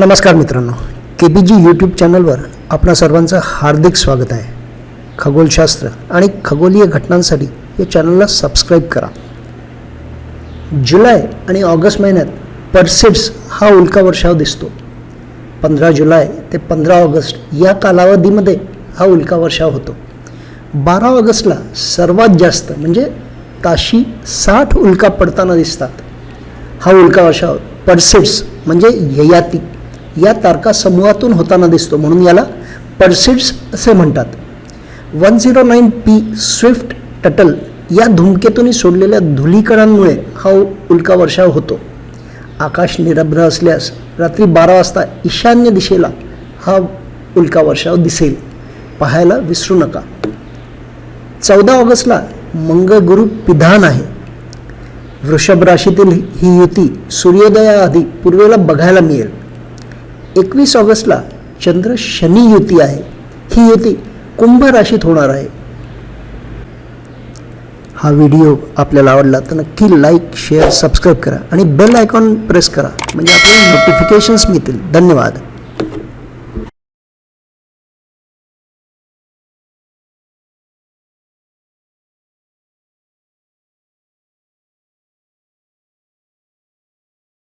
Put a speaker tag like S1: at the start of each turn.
S1: नमस्कार मित्रांनो. के बी जी यूट्यूब चॅनलवर आपणा सर्वांचं हार्दिक स्वागत आहे. खगोलशास्त्र आणि खगोलीय घटनांसाठी या चॅनलला सबस्क्राईब करा. जुलै आणि ऑगस्ट महिन्यात परसिड्स हा उल्का वर्षाव दिसतो. पंधरा जुलै ते पंधरा ऑगस्ट या कालावधीमध्ये हा उल्का वर्षाव होतो. बारा ऑगस्टला सर्वात जास्त म्हणजे ताशी साठ उल्का पडताना दिसतात. हा उल्का वर्षाव परसिड्स म्हणजे ययाती. या तारका समूहातून होताना दिसतो म्हणून याला पर्सिड्स असे म्हणतात. One zero nine P Swift Tuttle या धुमकेतून सोडलेल्या धुलीकणांमुळे हा उल्का वर्षाव होतो. आकाश निरभ्र असल्यास रात्री बारा वाजता ईशान्य दिशेला हा उल्का वर्षाव दिसेल. पाहायला विसरू नका. चौदा ऑगस्टला मंगळगुरु पिधान आहे. वृषभ राशीतील ही युती सूर्योदयाआधी पूर्वेला बघायला मिळेल. एकवीस ऑगस्टला चंद्र शनी युती आहे. ही युती कुंभ राशीत होणार आहे. हा व्हिडिओ आपल्याला आवडला तर नक्की लाईक शेअर सबस्क्राईब करा आणि बेल आयकॉन प्रेस करा. म्हणजे आपल्याला नोटिफिकेशन्स मिळतील. धन्यवाद.